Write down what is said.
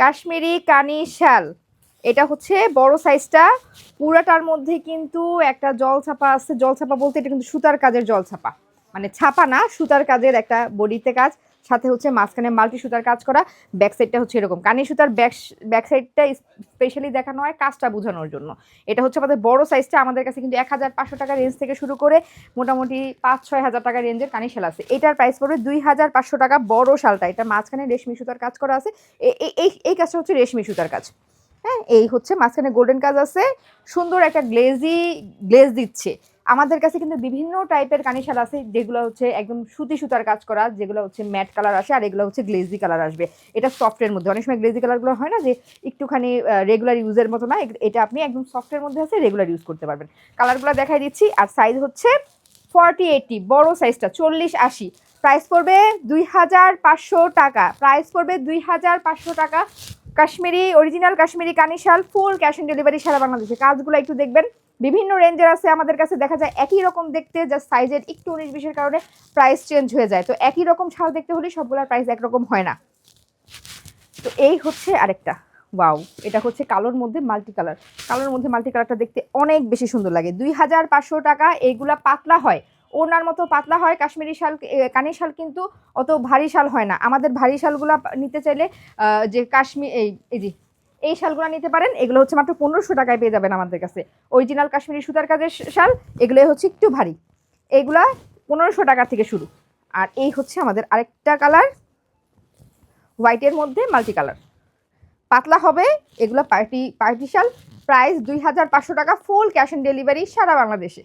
কাশ্মীরি কানি শাল। এটা হচ্ছে বড় সাইজটা। পুরাটার মধ্যে কিন্তু একটা জল ছাপা আছে। জল ছাপা বলতে এটা কিন্তু সুতার কাজের জল ছাপা মানে ছাপা না, সুতার কাজের একটা বডিতে কাজ। সাথে হচ্ছে মাঝখানে মাল্টি সুতার কাজ করা ব্যাক সাইডটা হচ্ছে এরকম। কানি সুতার ব্যাক ব্যাক সাইডটা স্পেশালি দেখানো হয় কাজটা বোঝানোর জন্য। এটা হচ্ছে আমাদের বড় সাইজটা আমাদের কাছে কিন্তু এক হাজার পাঁচশো টাকা রেঞ্জ থেকে শুরু করে মোটামুটি পাঁচ ছয় হাজার টাকা রেঞ্জের কানি শাল আছে। এটার প্রাইস পড়বে দুই হাজার পাঁচশো টাকা বড় শালটা। এটা মাঝখানে রেশমি সুতার কাজ করা আছে। এই এই কাজটা হচ্ছে রেশমি সুতার কাজ। হ্যাঁ এই হচ্ছে মাঝখানে গোল্ডেন কাজ আছে। সুন্দর একটা গ্লেজি গ্লেজ দিচ্ছে। আমাদের কাছে কিন্তু বিভিন্ন টাইপের কানিশাল আছে, যেগুলো হচ্ছে একদম সুতি সুতার কাজ করা, যেগুলো হচ্ছে ম্যাট কালার আসে আর এগুলো হচ্ছে গ্লেজি কালার আসবে। এটা সফটের মধ্যে। অনেক সময় গ্লেজি কালারগুলো হয় না যে একটুখানি রেগুলার ইউজের মতো না এটা আপনি একদম সফটের মধ্যে আছে রেগুলার ইউজ করতে পারবেন। কালারগুলো দেখাই দিচ্ছি, আর সাইজ হচ্ছে ফর্টি এইটটি বড় সাইজটা চল্লিশ আশি প্রাইস পড়বে দুই হাজার পাঁচশো টাকা। প্রাইস পড়বে দুই হাজার পাঁচশো টাকা। কাশ্মীরি অরিজিনাল কাশ্মীরি কানিশাল ফুল ক্যাশ অন ডেলিভারি সারা বাংলাদেশে। কাজগুলো একটু দেখবেন। বিভিন্ন রেঞ্জের আছে, আমাদের কাছে দেখা যায় একই রকম দেখতে যা সাইজের একটু উনিশ বিশের কারণে প্রাইস চেঞ্জ হয়ে যায়। তো একই রকম শাল দেখতে হলে সবগুলোর প্রাইস একরকম হয় না। তো এই হচ্ছে আরেকটা। ওয়াও এটা হচ্ছে কালোর মধ্যে মাল্টি কালার কালোর মধ্যে মাল্টি কালারটা দেখতে অনেক বেশি সুন্দর লাগে। দুই হাজার পাঁচশো টাকা এইগুলা পাতলা হয়। ওনার মতো পাতলা হয়, কাশ্মীরি শাল কানের শাল কিন্তু অত ভারী শাল হয় না। আমাদের ভারী শালগুলা নিতে চাইলে যে কাশ্মীর এই এই যে, এই শালগুলো নিতে পারেন, এগুলো হচ্ছে মাত্র পনেরোশো টাকায় পেয়ে যাবেন আমাদের কাছে। অরিজিনাল কাশ্মীরি সুতার কাজের শাল এগুলো হচ্ছে একটু ভারী। এগুলা পনেরোশো টাকা থেকে শুরু। আর এই হচ্ছে আমাদের আরেকটা কালার হোয়াইটের মধ্যে মাল্টি কালার। পাতলা হবে, এগুলো পার্টি পার্টি শাল, প্রাইস দুই হাজার পাঁচশো টাকা, ফুল ক্যাশ অন ডেলিভারি সারা বাংলাদেশে।